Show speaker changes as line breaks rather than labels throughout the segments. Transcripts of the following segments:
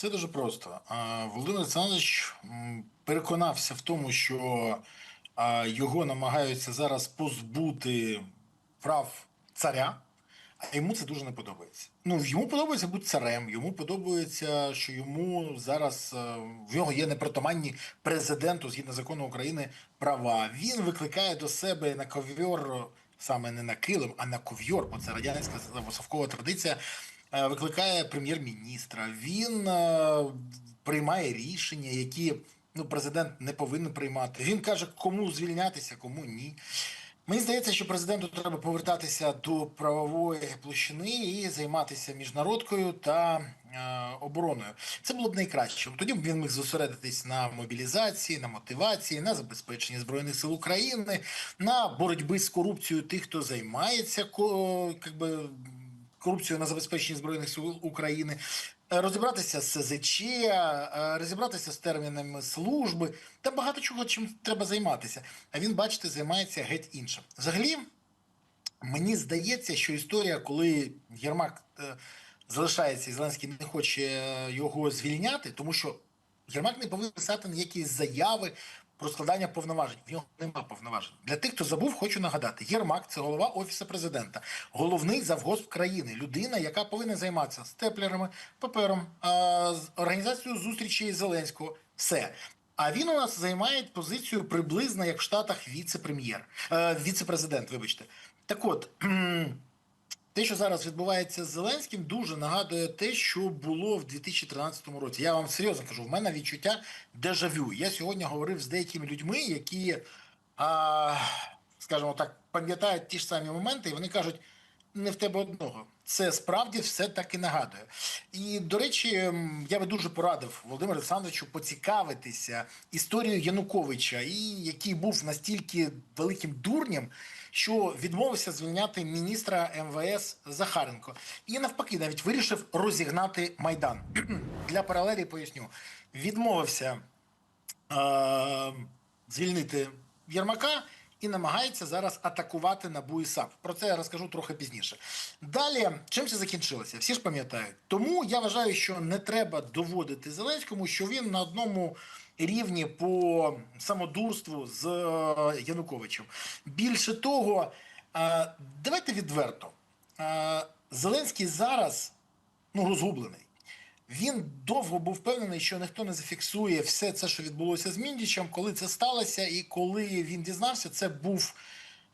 Це дуже просто. Володимир Олександрович переконався в тому, що його намагаються зараз позбути прав царя, а йому це дуже не подобається. Ну, йому подобається бути царем, йому подобається, що йому зараз е, в нього є непритаманні президенту згідно закону України права. Він викликає до себе на ковьор, саме не на килим, а на ковьор, бо це радянська совкова традиція. Е, Викликає прем'єр-міністра. Він е, приймає рішення, які ну президент не повинен приймати. Він каже, кому звільнятися, кому ні. Мені здається, що президенту треба повертатися до правової площини і займатися міжнародкою та е, обороною. Це було б найкраще. Тоді б він міг зосередитись на мобілізації, на мотивації, на забезпеченні збройних сил України, на боротьбі з корупцією тих, хто займається ко, корупцією на забезпеченні збройних сил України. е, Розібратися з СЗЧ, е, розібратися з термінами служби, та багато чого чим треба займатися. А він, бачите, займається геть іншим. Взагалі, мені здається, що історія, коли Єрмак е, залишається і Зеленський не хоче його звільняти, тому що Єрмак не повинен писати ніякі заяви про складання повноважень. В нього нема повноважень. Для тих, хто забув, хочу нагадати: Єрмак це голова офісу президента, головний завгосп країни, людина, яка повинна займатися степлерами, папером, з організацією зустрічей Зеленського. Все. А він у нас займає позицію приблизно як в Штатах віце-прем'єр, е, віце-президент, вибачте. Так от. Те, що зараз відбувається з Зеленським, дуже нагадує те, що було в 2013 році. Я вам серйозно кажу, в мене відчуття дежавю. Я сьогодні говорив з деякими людьми, які, а, скажімо так, пам'ятають ті ж самі моменти, і вони кажуть: не в тебе одного. Це справді все так і нагадує. І до речі, я би дуже порадив Володимиру Олександровичу поцікавитися історією Януковича, і який був настільки великим дурнем, що відмовився звільняти міністра МВС Захаренко. І навпаки, навіть вирішив розігнати майдан. Для паралелі поясню. Відмовився е- звільнити Єрмака і намагається зараз атакувати НАБУ і САП. Про це я розкажу трохи пізніше. Далі, чим це закінчилося? Всі ж пам'ятають. Тому я вважаю, що не треба доводити Зеленському, що він на одному рівні по самодурству з е, Януковичем. Більше того, е, давайте відверто. Е, Зеленський зараз ну, розгублений. Він довго був впевнений, що ніхто не зафіксує все це, що відбулося з Міндічем, коли це сталося, і коли він дізнався, це був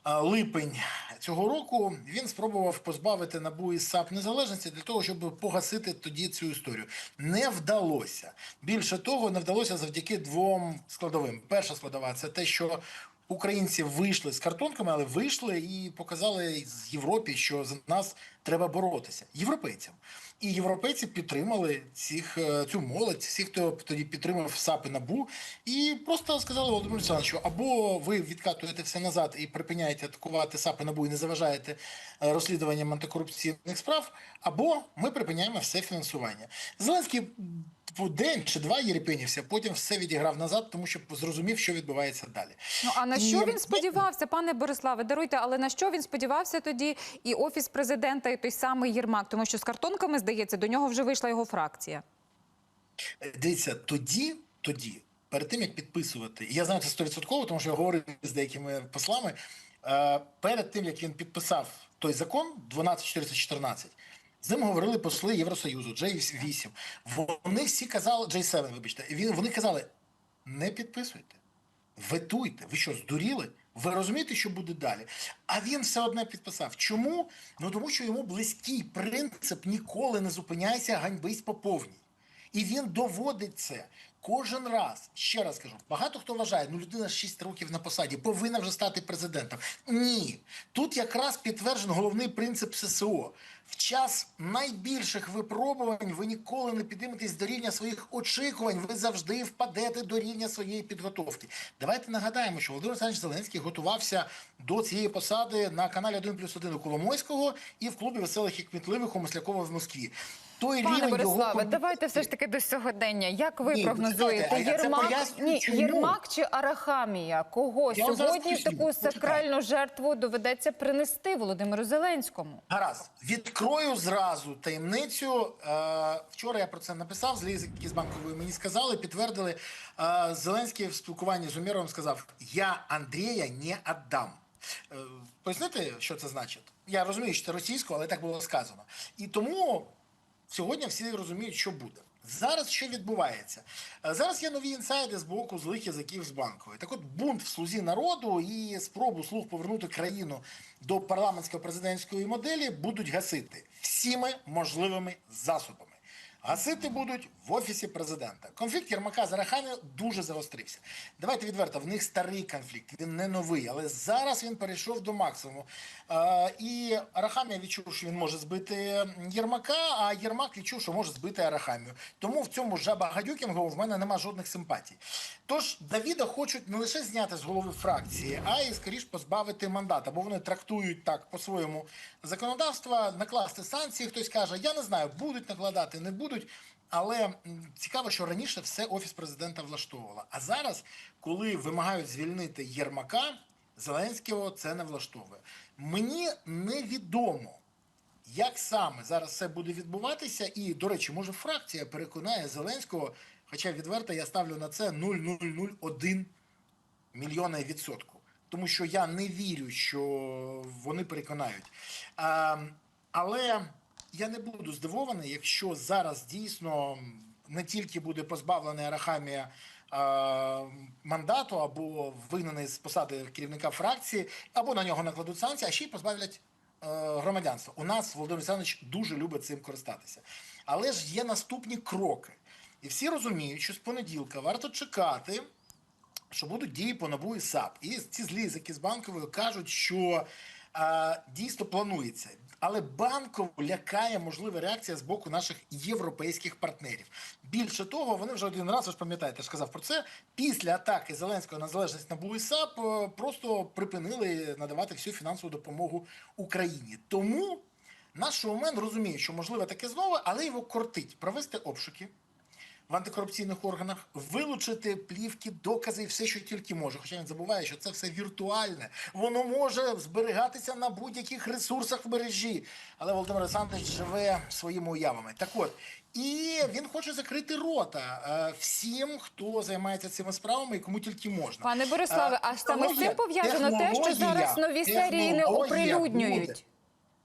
липень цього року. Він спробував позбавити НАБУ і САП незалежності для того, щоб погасити тоді цю історію. Не вдалося. Більше того, не вдалося завдяки двом складовим. Перша складова це те, що Українці вийшли з картонками, але вийшли і показали з Європі, що за нас треба боротися європейцям. І європейці підтримали цих е, цю молодь, всіх, хто тоді підтримав САП і НАБУ, і просто сказали Володимиру Олександровичу, або ви відкатуєте все назад і припиняєте атакувати САП і НАБУ і не заважаєте е, розслідуванням антикорупційних справ, або ми припиняємо все фінансування. Зеленський по день чи два єрепенівся, потім все відіграв назад, тому що зрозумів, що відбувається далі.
Ну а на
І-
що він сподівався, пане Бориславе? Даруйте, але на що він сподівався тоді і офіс президента, і той самий Єрмак, тому що з картонками здається, до нього вже вийшла його фракція.
Дивіться, тоді, тоді, перед тим як підписувати, я знаю це 100%, тому що я говорив з деякими послами. е, Перед тим як він підписав той закон 12414, з ним говорили посли Євросоюзу, J8. Вони всі казали, J7, вибачте, вони казали: не підписуйте, ветуйте. Ви що, здуріли? Ви розумієте, що буде далі? А він все одне підписав. Чому? Ну тому що йому близький принцип ніколи не зупиняйся, ганьбись по повній. І він доводить це кожен раз. Ще раз кажу, багато хто вважає, ну людина 6 років на посаді повинна вже стати президентом. Ні, тут якраз підтверджений головний принцип ССО. В час найбільших випробувань ви ніколи не підійметесь до рівня своїх очікувань. Ви завжди впадете до рівня своєї підготовки. Давайте нагадаємо, що Володимир Олександрович Зеленський готувався до цієї посади на каналі 1 плюс 1 у Коломойського і в клубі веселих і кмітливих у Маслякова в Москві. Той
Пане
рівень його
Бориславе,
компетенції.
давайте все ж таки до сьогодення. Як ви
Ні,
прогнозуєте
а я це
Єрмак, ні,
чому.
Єрмак чи Арахамія? Кого
Я вам зараз
сьогодні
поясню.
таку
Почекайте.
сакральну жертву доведеться принести Володимиру Зеленському?
Гаразд, відкрою зразу таємницю. Е, вчора я про це написав. Злізики з банкової мені сказали, підтвердили. Е, Зеленський в спілкуванні з Умєровим сказав: Я Андрія не віддам. Е, пояснити, що це значить? Я розумію, що це російською, але так було сказано. І тому сьогодні всі розуміють, що буде. Зараз що відбувається? Е, Зараз є нові інсайди з боку злих язиків з банкової. Так от бунт в слузі народу і спробу слуг повернути країну до парламентсько-президентської моделі будуть гасити всіми можливими засобами. Гасити будуть в офісі президента. Конфлікт Єрмака з Арахамію дуже загострився. Давайте відверто, в них старий конфлікт, він не новий, але зараз він перейшов до максимуму. Е, і Арахамія відчув, що він може збити Єрмака, а Єрмак відчув, що може збити Арахамію. Тому в цьому жаба гадюкінгу в мене нема жодних симпатій. Тож Давіда хочуть не лише зняти з голови фракції, а й скоріш позбавити мандата, бо вони трактують так по-своєму законодавство, накласти санкції. Хтось каже, я не знаю, будуть накладати, не будуть. Але цікаво, що раніше все офіс президента влаштовувало. А зараз, коли вимагають звільнити Єрмака, Зеленського це не влаштовує. Мені невідомо, як саме зараз все буде відбуватися, і, до речі, може фракція переконає Зеленського, хоча відверто я ставлю на це 0,001 мільйона відсотку. Тому що я не вірю, що вони переконають. А, але я не буду здивований, якщо зараз дійсно не тільки буде позбавлений Арахамія мандату або вигнаний з посади керівника фракції, або на нього накладуть санкції, а ще й позбавлять е, громадянства. У нас Володимир Олександрович дуже любить цим користатися. Але ж є наступні кроки. І всі розуміють, що з понеділка варто чекати що будуть дії по НАБУ і САП. І ці злізики з банковою кажуть, що а, дійсно планується. Але банкову лякає можлива реакція з боку наших європейських партнерів. Більше того, вони вже один раз, ви ж пам'ятаєте, сказав про це. Після атаки Зеленського на залежність на БУСАП е, просто припинили надавати всю фінансову допомогу Україні. Тому наш шоумен розуміє, що можливо таке знову, але його кортить провести обшуки в антикорупційних органах, вилучити плівки, докази і все, що тільки може. Хоча він забуває, що це все віртуальне. Воно може зберігатися на будь-яких ресурсах в мережі. Але Володимир Олександрович живе своїми уявами. Так от. І він хоче закрити рота е, всім, хто займається цими справами і кому тільки можна.
Пане Бориславе,
Е,
а саме з цим пов'язано те, що зараз нові серії не оприлюднюють.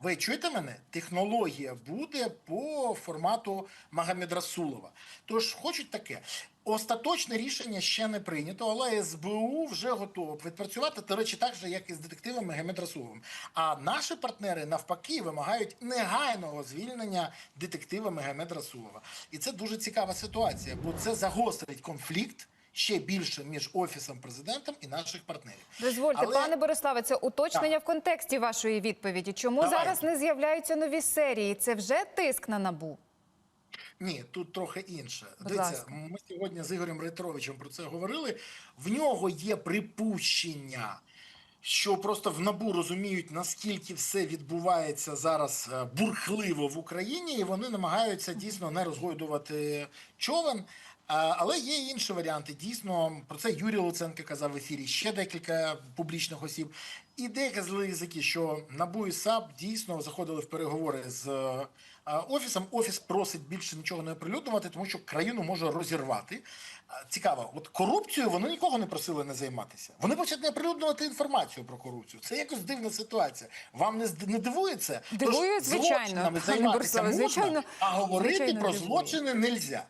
Ви чуєте мене? Технологія буде по формату Магомед Расулова. Тож хочуть таке. Остаточне рішення ще не прийнято, але СБУ вже готово відпрацювати, до речі, так же, як і з детективом Магомед Расуловим. А наші партнери навпаки вимагають негайного звільнення детектива Магомед Расулова. І це дуже цікава ситуація, бо це загострить конфлікт ще більше між офісом президента і наших партнерів.
Дозвольте,
Але-
пане Бориславе, це уточнення в контексті вашої відповіді. Чому
Давайте.
зараз не з'являються нові серії? Це вже тиск на набу.
Ні, тут трохи інше. Дивіться, ми сьогодні з Ігорем Рейтеровичем про це говорили. В нього є припущення, що просто в набу розуміють, наскільки все відбувається зараз е, бурхливо в Україні, і вони намагаються дійсно не розгойдувати човен. Але є і інші варіанти. Дійсно, про це Юрій Луценко казав в ефірі, ще декілька публічних осіб. І деякі злі язики, що НАБУ і САП дійсно заходили в переговори з е, офісом. Офіс просить більше нічого не оприлюднювати, тому що країну може розірвати. Цікаво, от корупцією вони нікого не просили не займатися. Вони почали не оприлюднювати інформацію про корупцію. Це якось дивна ситуація. Вам не не дивує це?
Дивує, звичайно,
злочинами займатися можна,
звичайно,
а говорити
звичайно,
про злочини нельзя.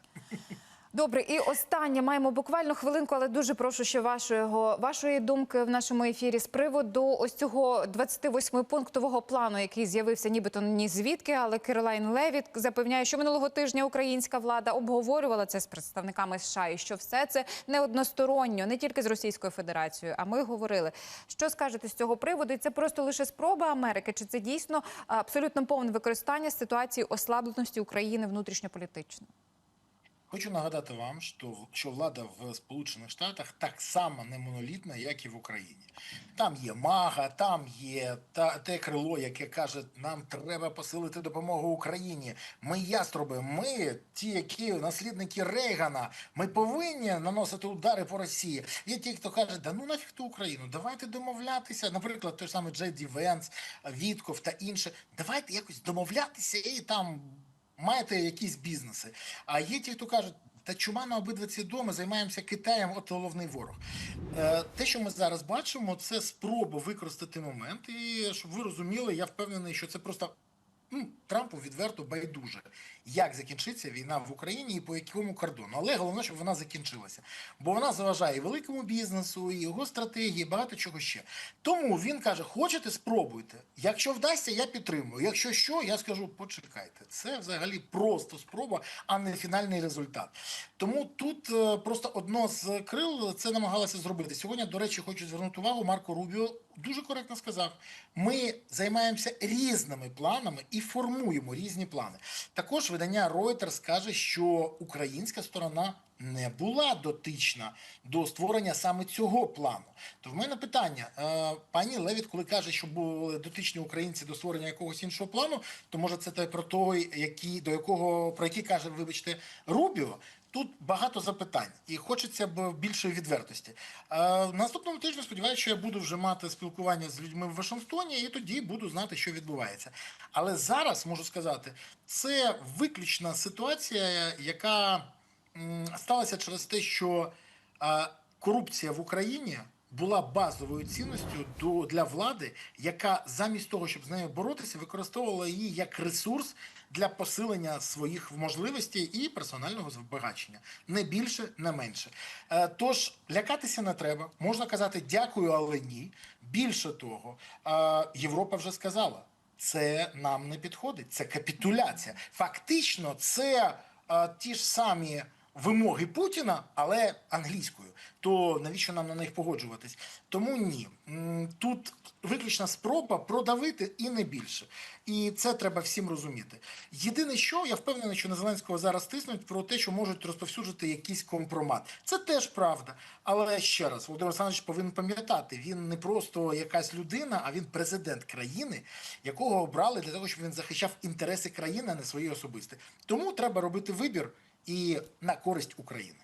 Добре, і останнє маємо буквально хвилинку, але дуже прошу ще вашого вашої думки в нашому ефірі з приводу ось цього 28-пунктового плану, який з'явився, нібито ні звідки, але Керолайн Левіт запевняє, що минулого тижня українська влада обговорювала це з представниками США, і що все це не односторонньо, не тільки з Російською Федерацією. А ми говорили, що скажете з цього приводу? І це просто лише спроба Америки, чи це дійсно абсолютно повне використання ситуації ослабленості України внутрішньополітично?
Хочу нагадати вам, що, влада в Сполучених Штатах так само не монолітна, як і в Україні. Там є мага, там є та, те крило, яке каже, нам треба посилити допомогу Україні. Ми яструби, ми ті, які наслідники Рейгана, ми повинні наносити удари по Росії. Є ті, хто каже, да ну нафіг ту Україну, давайте домовлятися. Наприклад, той ж самий Джей Ді Венс, Вітков та інше. Давайте якось домовлятися і там маєте якісь бізнеси. А є ті, хто кажуть, та чума на обидва ці доми займаємося Китаєм, от головний ворог. Е, те, що ми зараз бачимо, це спроба використати момент. І щоб ви розуміли, я впевнений, що це просто Трампу відверто байдуже, як закінчиться війна в Україні і по якому кордону. Але головне, щоб вона закінчилася. Бо вона заважає і великому бізнесу, і його стратегії, і багато чого ще. Тому він каже: хочете, спробуйте. Якщо вдасться, я підтримую. Якщо що, я скажу, почекайте. Це взагалі просто спроба, а не фінальний результат. Тому тут е, просто одно з крил це намагалося зробити. Сьогодні, до речі, хочу звернути увагу. Марко Рубіо дуже коректно сказав: ми займаємося різними планами і формуємо різні плани. Також видання Reuters каже, що українська сторона не була дотична до створення саме цього плану. То в мене питання: е, пані Левіт, коли каже, що були дотичні українці до створення якогось іншого плану, то може це те про той, який до якого про який каже, вибачте, Рубіо. Тут багато запитань, і хочеться б більшої відвертості. Е, наступному тижні сподіваюся, що я буду вже мати спілкування з людьми в Вашингтоні, і тоді буду знати, що відбувається. Але зараз можу сказати, це виключна ситуація, яка м, сталася через те, що е, корупція в Україні була базовою цінністю до для влади, яка замість того, щоб з нею боротися, використовувала її як ресурс для посилення своїх можливостей і персонального збагачення. Не більше, не менше. Е, Тож лякатися не треба. Можна казати дякую, але ні. Більше того, е, Європа вже сказала. Це нам не підходить. Це капітуляція. Фактично, це е, ті ж самі вимоги Путіна, але англійською. То навіщо нам на них погоджуватись? Тому ні. Тут виключна спроба продавити і не більше. І це треба всім розуміти. Єдине, що я впевнений, що на Зеленського зараз тиснуть про те, що можуть розповсюджити якийсь компромат. Це теж правда. Але ще раз, Володимир Олександрович повинен пам'ятати, він не просто якась людина, а він президент країни, якого обрали для того, щоб він захищав інтереси країни, а не свої особисті. Тому треба робити вибір і на користь України.